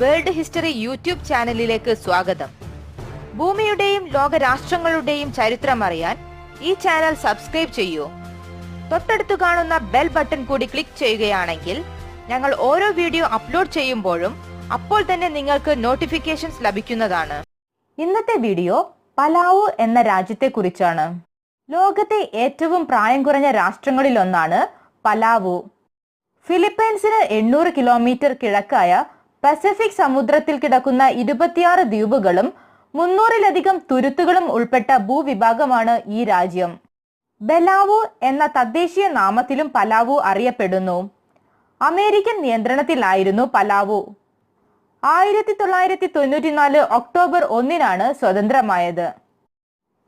World history YouTube ചാനലിലേക്ക് സ്വാഗതം. ഭൂമിയുടെയും ലോക രാഷ്ട്രങ്ങളുടെയും ചരിത്രം അറിയാൻ ഈ ചാനൽ സബ്സ്ക്രൈബ് ചെയ്യൂ. തൊട്ടടുത്ത് കാണുന്ന ബെൽ ബട്ടൺ കൂടി ക്ലിക്ക് ചെയ്യുകയാണെങ്കിൽ ഞങ്ങൾ ഓരോ വീഡിയോ അപ്ലോഡ് ചെയ്യുമ്പോഴും അപ്പോൾ തന്നെ നിങ്ങൾക്ക് നോട്ടിഫിക്കേഷൻസ് ലഭിക്കുന്നതാണ്. ഇന്നത്തെ വീഡിയോ പലാവു എന്ന രാജ്യത്തെക്കുറിച്ചാണ്. ലോകത്തെ ഏറ്റവും പ്രായം കുറഞ്ഞ രാഷ്ട്രങ്ങളിലൊന്നാണ് പലാവു. ഫിലിപ്പൈൻസിന് എണ്ണൂറ് കിലോമീറ്റർ കിഴക്കായ പസഫിക് സമുദ്രത്തിൽ കിടക്കുന്ന ഇരുപത്തിയാറ് ദ്വീപുകളും മുന്നൂറിലധികം തുരുത്തുകളും ഉൾപ്പെട്ട ഭൂവിഭാഗമാണ് ഈ രാജ്യം. ബെലാവു എന്ന തദ്ദേശീയ നാമത്തിലും പലാവു അറിയപ്പെടുന്നു. അമേരിക്കൻ നിയന്ത്രണത്തിലായിരുന്നു പലാവു. ആയിരത്തി തൊള്ളായിരത്തി തൊണ്ണൂറ്റിനാല് ഒക്ടോബർ ഒന്നിനാണ് സ്വതന്ത്രമായത്.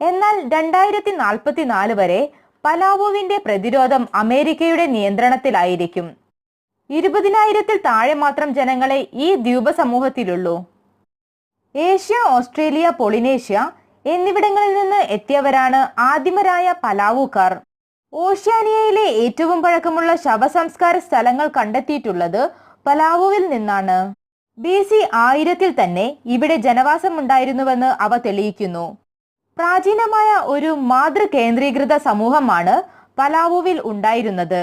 എന്നാൽ രണ്ടായിരത്തി നാൽപ്പത്തിനാല് വരെ പലാവുവിന്റെ പ്രതിരോധം അമേരിക്കയുടെ നിയന്ത്രണത്തിലായിരിക്കും. ഇരുപതിനായിരത്തിൽ താഴെ മാത്രം ജനങ്ങളെ ഈ ദ്വീപ സമൂഹത്തിലുള്ളൂ ഏഷ്യ ഓസ്ട്രേലിയ പൊളിനേഷ്യ എന്നിവിടങ്ങളിൽ നിന്ന് എത്തിയവരാണ് ആദിമരായ പലാവുകാർ ഓഷ്യാനിയയിലെ ഏറ്റവും പഴക്കമുള്ള ശവസംസ്കാര സ്ഥലങ്ങൾ കണ്ടെത്തിയിട്ടുള്ളത് പലാവുവിൽ നിന്നാണ്. ബി സി ആയിരത്തിൽ തന്നെ ഇവിടെ ജനവാസമുണ്ടായിരുന്നുവെന്ന് അവ തെളിയിക്കുന്നു. പ്രാചീനമായ ഒരു മാതൃ കേന്ദ്രീകൃത സമൂഹമാണ് പലാവുവിൽ ഉണ്ടായിരുന്നത്.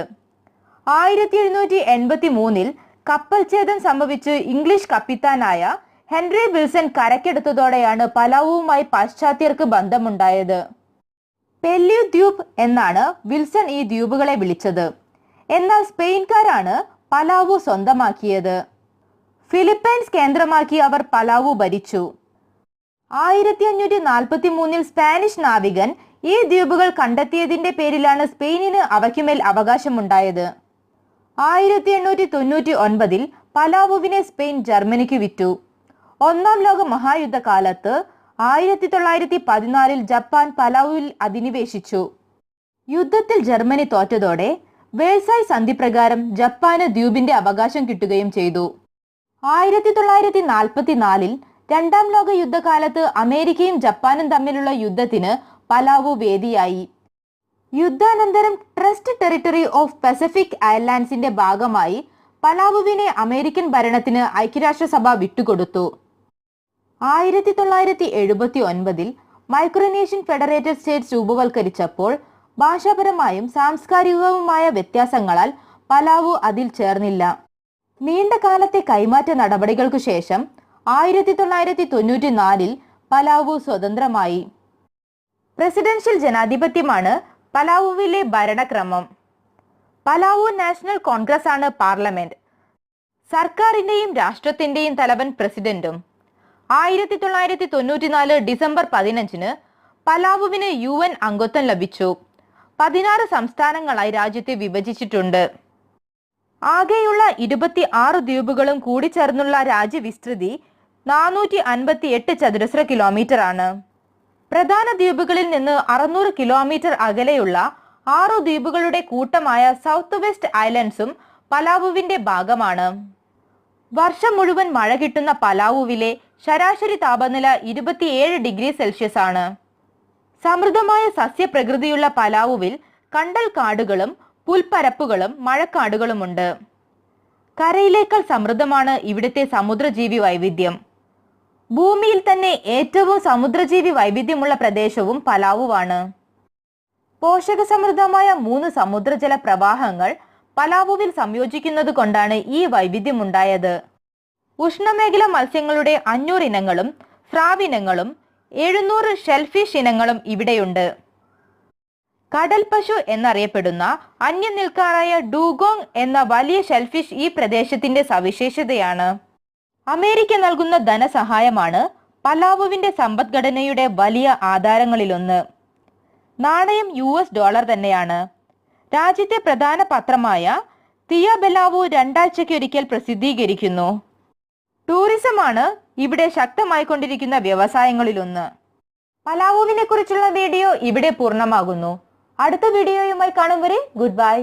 ആയിരത്തി എഴുന്നൂറ്റി എൺപത്തി മൂന്നിൽ കപ്പൽ ഛേദം സംഭവിച്ച് ഇംഗ്ലീഷ് കപ്പിത്താനായ ഹെൻറി വിൽസൺ കരക്കെടുത്തതോടെയാണ് പലാവുമായി പാശ്ചാത്യർക്ക് ബന്ധമുണ്ടായത്. പെല്യു ദ്വീപ് എന്നാണ് വിൽസൺ ഈ ദ്വീപുകളെ വിളിച്ചത്. എന്നാൽ സ്പെയിൻകാരാണ് പലാവു സ്വന്തമാക്കിയത്. ഫിലിപ്പൈൻസ് കേന്ദ്രമാക്കി അവർ പലാവു ഭരിച്ചു. ആയിരത്തി അഞ്ഞൂറ്റി നാൽപ്പത്തി മൂന്നിൽ സ്പാനിഷ് നാവികൻ ഈ ദ്വീപുകൾ കണ്ടെത്തിയതിന്റെ പേരിലാണ് സ്പെയിനിന് അവയ്ക്കുമേൽ അവകാശമുണ്ടായത്. ആയിരത്തി എണ്ണൂറ്റി തൊണ്ണൂറ്റി ഒൻപതിൽ പലാവുവിനെ സ്പെയിൻ ജർമ്മനിക്ക് വിറ്റു. ഒന്നാം ലോക മഹായുദ്ധകാലത്ത് ആയിരത്തി തൊള്ളായിരത്തി പതിനാലിൽ ജപ്പാൻ പലാവുവിൽ അധിനിവേശിച്ചു. യുദ്ധത്തിൽ ജർമ്മനി തോറ്റതോടെ വേഴ്സായ് സന്ധി പ്രകാരം ജപ്പാന് ദ്വീപിന്റെ അവകാശം കിട്ടുകയും ചെയ്തു. ആയിരത്തി തൊള്ളായിരത്തി നാൽപ്പത്തിനാലിൽ രണ്ടാം ലോക യുദ്ധകാലത്ത് അമേരിക്കയും ജപ്പാനും തമ്മിലുള്ള യുദ്ധത്തിന് പലാവു വേദിയായി. യുദ്ധാനന്തരം ട്രസ്റ്റ് ടെറിട്ടറി ഓഫ് പസഫിക് അയർലാൻഡ്സിന്റെ ഭാഗമായി പലാവുവിനെ അമേരിക്കൻ ഭരണത്തിന് ഐക്യരാഷ്ട്രസഭ വിട്ടുകൊടുത്തു. ആയിരത്തി തൊള്ളായിരത്തി എഴുപത്തി ഒൻപതിൽ മൈക്രോനേഷ്യൻ ഫെഡറേറ്റഡ് സ്റ്റേറ്റ്സ് രൂപവൽക്കരിച്ചപ്പോൾ ഭാഷാപരമായും സാംസ്കാരികവുമായ വ്യത്യാസങ്ങളാൽ പലാവു അതിൽ ചേർന്നില്ല. നീണ്ട കാലത്തെ കൈമാറ്റ നടപടികൾക്കു ശേഷം ആയിരത്തി തൊള്ളായിരത്തി തൊണ്ണൂറ്റി നാലിൽ പലാവു സ്വതന്ത്രമായി. പ്രസിഡൻഷ്യൽ ജനാധിപത്യമാണ് പലാവുവിലെ ഭരണക്രമം. പലാവു നാഷണൽ കോൺഗ്രസ് ആണ് പാർലമെന്റ്. സർക്കാരിന്റെയും രാഷ്ട്രത്തിന്റെയും തലവൻ പ്രസിഡന്റും. ആയിരത്തി തൊള്ളായിരത്തി തൊണ്ണൂറ്റിനാല് ഡിസംബർ പതിനഞ്ചിന് പലാവുവിന് യു എൻ അംഗത്വം ലഭിച്ചു. പതിനാറ് സംസ്ഥാനങ്ങളായി രാജ്യത്തെ വിഭജിച്ചിട്ടുണ്ട്. ആകെയുള്ള ഇരുപത്തി ആറ് ദ്വീപുകളും കൂടിച്ചേർന്നുള്ള രാജ്യവിസ്തൃതി നാനൂറ്റി അൻപത്തി എട്ട് ചതുരശ്ര കിലോമീറ്റർ ആണ്. പ്രധാന ദ്വീപുകളിൽ നിന്ന് അറുന്നൂറ് കിലോമീറ്റർ അകലെയുള്ള ആറു ദ്വീപുകളുടെ കൂട്ടമായ സൗത്ത് വെസ്റ്റ് ഐലൻഡ്സും പലാവുവിന്റെ ഭാഗമാണ്. വർഷം മുഴുവൻ മഴ കിട്ടുന്ന പലാവുവിലെ ശരാശരി താപനില ഇരുപത്തിയേഴ് ഡിഗ്രി സെൽഷ്യസ് ആണ്. സമൃദ്ധമായ സസ്യപ്രകൃതിയുള്ള പലാവുവിൽ കണ്ടൽ കാടുകളും പുൽപ്പരപ്പുകളും മഴക്കാടുകളുമുണ്ട്. കരയിലേക്കാൾ സമൃദ്ധമാണ് ഇവിടുത്തെ സമുദ്രജീവി വൈവിധ്യം. ഭൂമിയിൽ തന്നെ ഏറ്റവും സമുദ്രജീവി വൈവിധ്യമുള്ള പ്രദേശവും പലാവുവാണ്. പോഷക സമൃദ്ധമായ മൂന്ന് സമുദ്രജല പ്രവാഹങ്ങൾ പലാവുവിൽ സംയോജിക്കുന്നത് കൊണ്ടാണ് ഈ വൈവിധ്യമുണ്ടായത്. ഉഷ്ണമേഖല മത്സ്യങ്ങളുടെ അഞ്ഞൂറ് ഇനങ്ങളും സ്രാവിനങ്ങളും എഴുന്നൂറ് ഷെൽഫിഷ് ഇനങ്ങളും ഇവിടെയുണ്ട്. കടൽ പശു എന്നറിയപ്പെടുന്ന അന്യനിൽക്കാറായ ഡൂഗോങ് എന്ന വലിയ ഷെൽഫിഷ് ഈ പ്രദേശത്തിന്റെ സവിശേഷതയാണ്. അമേരിക്ക നൽകുന്ന ധനസഹായമാണ് പലാവുവിന്റെ സമ്പദ്ഘടനയുടെ വലിയ ആധാരങ്ങളിലൊന്ന്. നാണയം യു എസ് ഡോളർ തന്നെയാണ്. രാജ്യത്തെ പ്രധാന പത്രമായ തിയ ബെലാവു രണ്ടാഴ്ചയ്ക്കൊരിക്കൽ പ്രസിദ്ധീകരിക്കുന്നു. ടൂറിസമാണ് ഇവിടെ ശക്തമായി കൊണ്ടിരിക്കുന്ന വ്യവസായങ്ങളിലൊന്ന്. പലാവുവിനെ കുറിച്ചുള്ള വീഡിയോ ഇവിടെ പൂർണമാകുന്നു. അടുത്ത വീഡിയോയുമായി കാണും വരെ ഗുഡ് ബൈ.